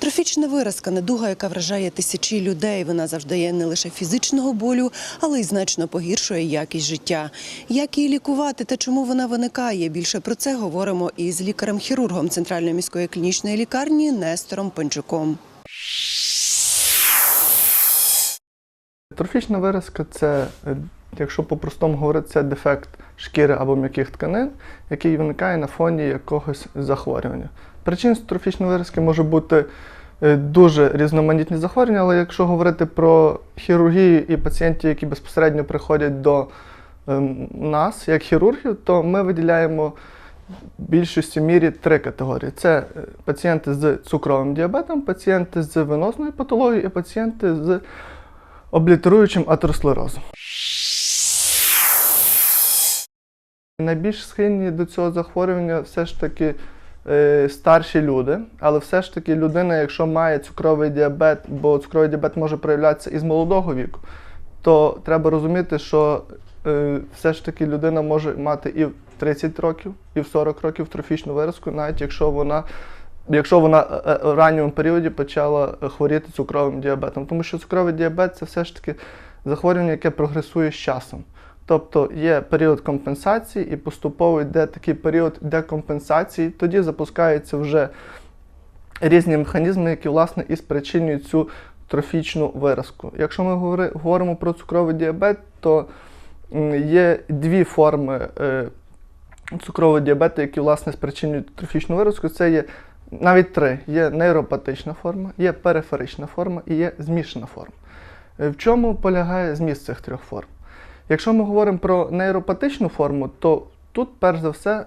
Трофічна виразка недуга, яка вражає тисячі людей. Вона завдає не лише фізичного болю, але й значно погіршує якість життя. Як її лікувати та чому вона виникає? Більше про це говоримо із лікарем-хірургом Центральної міської клінічної лікарні Нестором Панчуком. Трофічна виразка це, е, якщо по-простому говорити, це дефект шкіри або м'яких тканин, який виникає на фоні якогось захворювання. Причин трофічної виразки може бути е, дуже різноманітні захворювання, але якщо говорити про хірургію і пацієнтів, які безпосередньо приходять до ем, нас, як хірургів, то ми виділяємо в більшості мірі три категорії: це е, пацієнти з цукровим діабетом, пацієнти з венозною патологією і пацієнти з облітеруючим атеросклерозом. Найбільш схильні до цього захворювання все ж таки старші люди, але все ж таки людина, якщо має цукровий діабет, бо цукровий діабет може проявлятися із молодого віку, то треба розуміти, що е, все ж таки людина може мати і в 30 років, і в 40 років трофічну виразку, навіть якщо вона якщо вона е, е, в ранньому періоді почала е, хворіти цукровим діабетом. Тому що цукровий діабет це все ж таки захворювання, яке прогресує з часом. Тобто є період компенсації і поступово йде такий період декомпенсації, тоді запускаються вже різні механізми, які власне і спричинюють цю трофічну виразку. Якщо ми говоримо про цукровий діабет, то є дві форми е, цукрового діабету, які власне спричинюють трофічну виразку. Це є навіть три: є нейропатична форма, є периферична форма і є змішана форма. Е, В чому полягає зміст цих трьох форм? Якщо ми говоримо про нейропатичну форму, то тут, перш за все,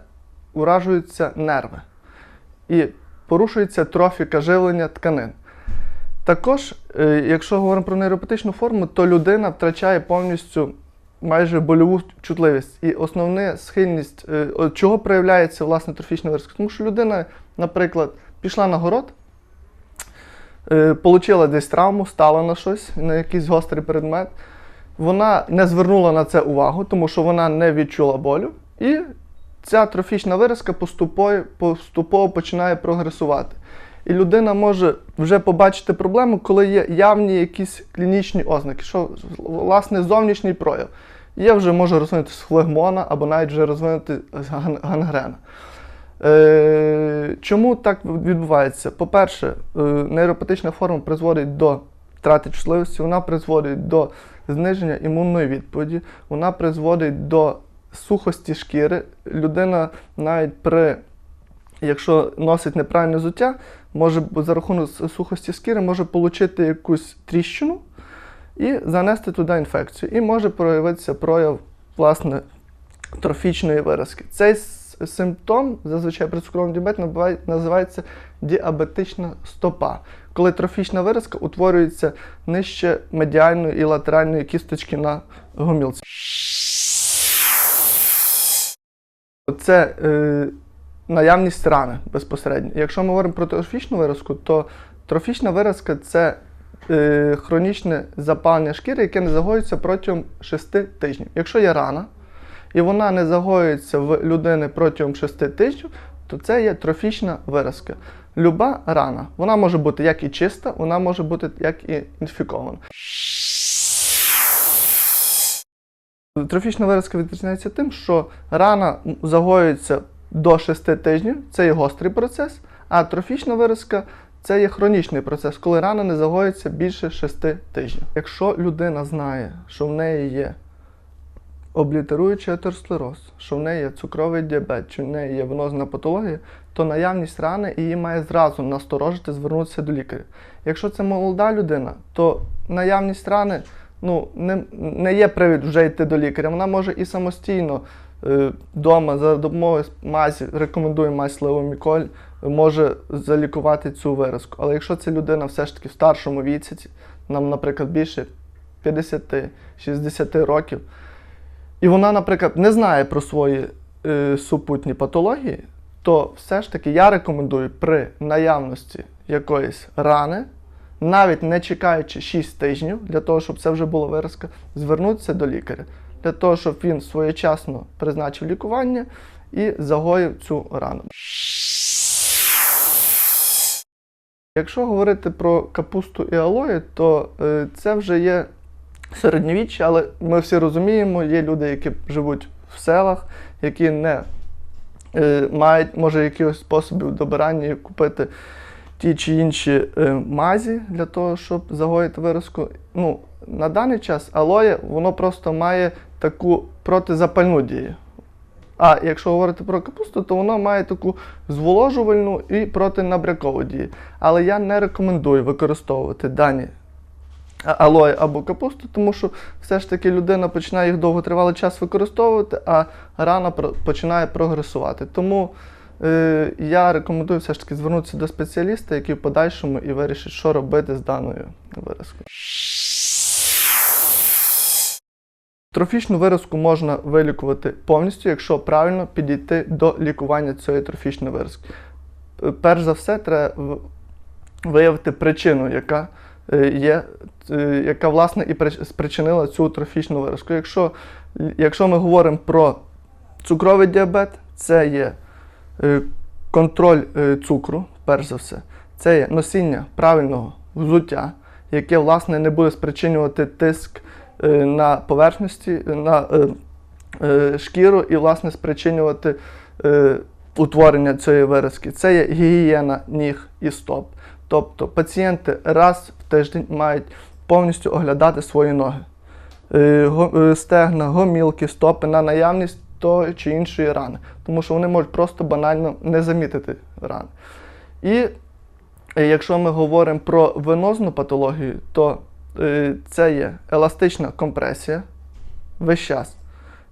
уражуються нерви і порушується трофіка живлення тканин. Також, е, якщо говоримо про нейропатичну форму, то людина втрачає повністю майже больову чутливість. І основна схильність, е, чого проявляється власне трофічна виразка? Тому що людина, наприклад, пішла на город, е, отримала десь травму, стала на щось, на якийсь гострий предмет. Вона не звернула на це увагу, тому що вона не відчула болю. І ця трофічна виразка поступово, поступово починає прогресувати. І людина може вже побачити проблему, коли є явні якісь клінічні ознаки, що власне зовнішній прояв. Є вже може розвинутися флегмона або навіть вже розвинути гангрена. Е, чому так відбувається? По-перше, е, нейропатична форма призводить до втрати чутливості, вона призводить до зниження імунної відповіді, вона призводить до сухості шкіри. Людина навіть при, якщо носить неправильне взуття, може за рахунок сухості шкіри може отримати якусь тріщину і занести туди інфекцію. І може проявитися прояв власне трофічної виразки. Цей симптом зазвичай при цукровому діабеті називається діабетична стопа, коли трофічна виразка утворюється нижче медіальної і латеральної кісточки на гомілці. Це е, наявність рани безпосередньо. Якщо ми говоримо про трофічну виразку, то трофічна виразка це е, хронічне запалення шкіри, яке не загоюється протягом 6 тижнів. Якщо є рана, і вона не загоюється в людини протягом 6 тижнів, то це є трофічна виразка. Люба рана, вона може бути як і чиста, вона може бути як і інфікована. Трофічна виразка відрізняється тим, що рана загоюється до 6 тижнів, це є гострий процес, а трофічна виразка це є хронічний процес, коли рана не загоюється більше 6 тижнів. Якщо людина знає, що в неї є облітеруючий атеросклероз, що в неї є цукровий діабет, чи в неї є венозна патологія, то наявність рани її має зразу насторожити, звернутися до лікаря. Якщо це молода людина, то наявність рани ну, не, не є привід вже йти до лікаря. Вона може і самостійно вдома за допомогою мазі, рекомендує мазь сливоміколь, може залікувати цю виразку. Але якщо це людина все ж таки в старшому віці, нам, наприклад, більше 50-60 років, і вона, наприклад, не знає про свої е, супутні патології, то все ж таки я рекомендую при наявності якоїсь рани, навіть не чекаючи 6 тижнів, для того, щоб це вже була виразка, звернутися до лікаря, для того, щоб він своєчасно призначив лікування і загоїв цю рану. Якщо говорити про капусту і алої, то е, це вже є середньовіччя, але ми всі розуміємо, є люди, які живуть в селах, які не е, мають, може, якихось способів добирання купити ті чи інші е, мазі для того, щоб загоїти виразку. Ну, на даний час алоє, воно просто має таку протизапальну дію. А якщо говорити про капусту, то воно має таку зволожувальну і протинабрякову дію. Але я не рекомендую використовувати дані алої або капусту, тому що все ж таки людина починає їх довготривалий час використовувати, а рана починає прогресувати. Тому е, я рекомендую все ж таки звернутися до спеціаліста, який в подальшому і вирішить, що робити з даною виразкою. Трофічну виразку можна вилікувати повністю, якщо правильно підійти до лікування цієї трофічної виразки. Е, Перш за все, треба виявити причину, яка є, е, яка власне і спричинила цю трофічну виразку. Якщо, якщо ми говоримо про цукровий діабет, це є е, контроль е, цукру, перш за все, це є носіння правильного взуття, яке власне не буде спричинювати тиск е, на поверхності, на е, е, шкіру і, власне, спричинювати е, утворення цієї виразки. Це є гігієна ніг і стоп. Тобто пацієнти раз в тиждень мають повністю оглядати свої ноги. Е, е, Стегна, гомілки, стопи на наявність тої чи іншої рани, тому що вони можуть просто банально не замітити рани. І е, якщо ми говоримо про венозну патологію, то це є еластична компресія весь час.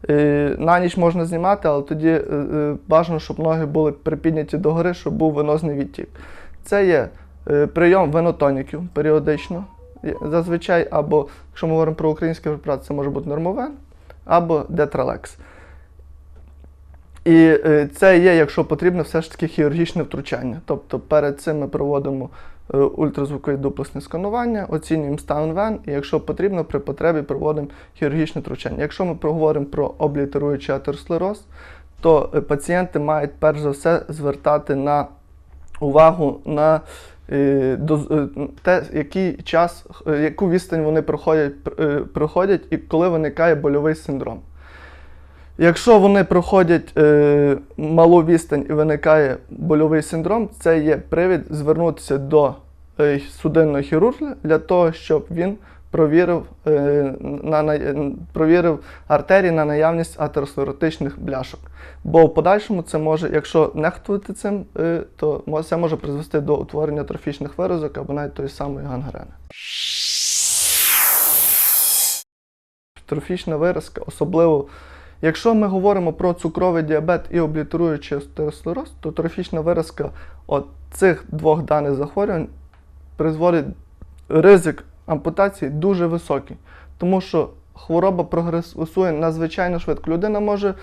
Е, На ніч можна знімати, але тоді е, е, бажано, щоб ноги були припідняті догори, щоб був венозний відтік. Це є прийом венотоніків періодично. Зазвичай, або, якщо ми говоримо про український препарат, це може бути нормовен, або детралекс. І це є, якщо потрібно, все ж таки хірургічне втручання. Тобто перед цим ми проводимо е, ультразвукові дуплесне сканування, оцінюємо стан вен, і якщо потрібно, при потребі проводимо хірургічне втручання. Якщо ми проговоримо про облітеруючий атеросклероз, то е, пацієнти мають перш за все звертати на увагу на е, те, який час, яку відстань вони проходять, проходять і коли виникає больовий синдром. Якщо вони проходять е, малу відстань і виникає больовий синдром, це є привід звернутися до е, судинного хірурга для того, щоб він провірив, е, на, на, провірив артерії на наявність атеросклеротичних бляшок. Бо в подальшому це може, якщо нехтувати цим, е, то це може призвести до утворення трофічних виразок або навіть тої самої гангрени. Трофічна виразка, особливо Якщо ми говоримо про цукровий діабет і облітеруючий атеросклероз, то трофічна виразка от цих двох даних захворювань призводить ризик ампутації дуже високий, тому що хвороба прогресує надзвичайно швидко. Людина може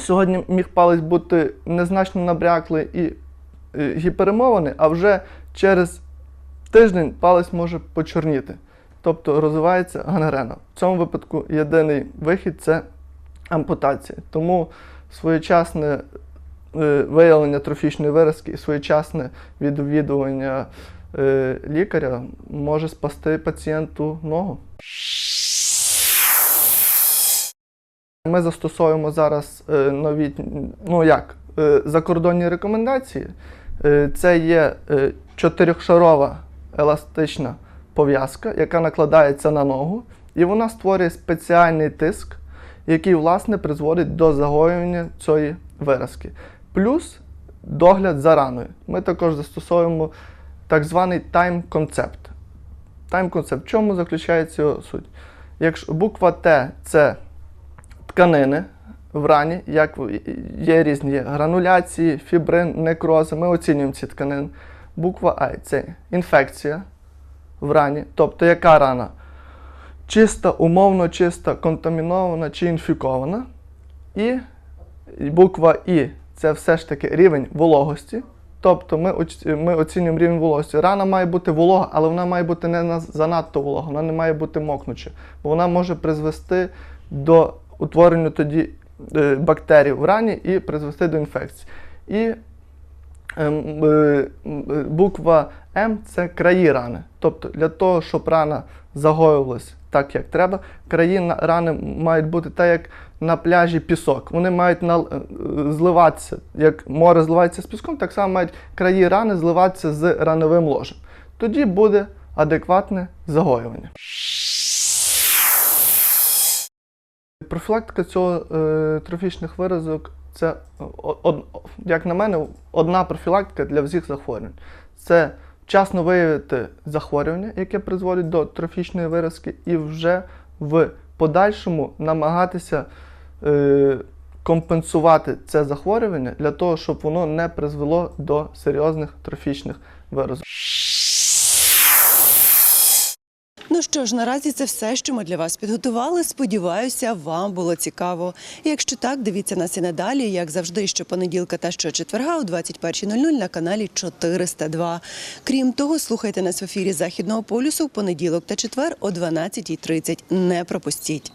сьогодні міг палець бути незначно набряклий і е, гіперемований, а вже через тиждень палець може почорніти. Тобто розвивається гангрена. В цьому випадку єдиний вихід це ампутація. Тому своєчасне е, виявлення трофічної виразки і своєчасне відвідування е, лікаря може спасти пацієнту ногу. Ми застосовуємо зараз е, нові, ну як, закордонні рекомендації. Це є чотирьохшарова еластична пов'язка, яка накладається на ногу, і вона створює спеціальний тиск, який, власне, призводить до загоювання цієї виразки. Плюс догляд за раною. Ми також застосовуємо так званий тайм-концепт. Тайм-концепт. В чому заключається його суть? Якщо буква Т це тканини в рані, як є різні є грануляції, фібрин, некрози. Ми оцінюємо ці тканини. Буква А це інфекція в рані, тобто яка рана? Чиста, умовно чиста, контамінована чи інфікована. І буква І це все ж таки рівень вологості. Тобто ми, ми оцінюємо рівень вологості. Рана має бути волога, але вона має бути не занадто волога, вона не має бути мокнуча, бо вона може призвести до утворення тоді е, бактерій в рані і призвести до інфекції. І Буква М це краї рани. Тобто для того, щоб рана загоювалась так, як треба, краї рани мають бути так, як на пляжі пісок. Вони мають е, зливатися, як море зливається з піском, так само мають краї рани зливатися з рановим ложем. Тоді буде адекватне загоювання. Профілактика цього е, трофічних виразок це, як на мене, одна профілактика для всіх захворювань. Це вчасно виявити захворювання, яке призводить до трофічної виразки, і вже в подальшому намагатися е, компенсувати це захворювання для того, щоб воно не призвело до серйозних трофічних виразок. Ну що ж, наразі це все, що ми для вас підготували. Сподіваюся, вам було цікаво. Якщо так, дивіться нас і надалі, як завжди, щопонеділка та щочетверга о 21.00 на каналі 402. Крім того, слухайте нас в ефірі Західного полюсу в понеділок та четвер о 12.30. Не пропустіть.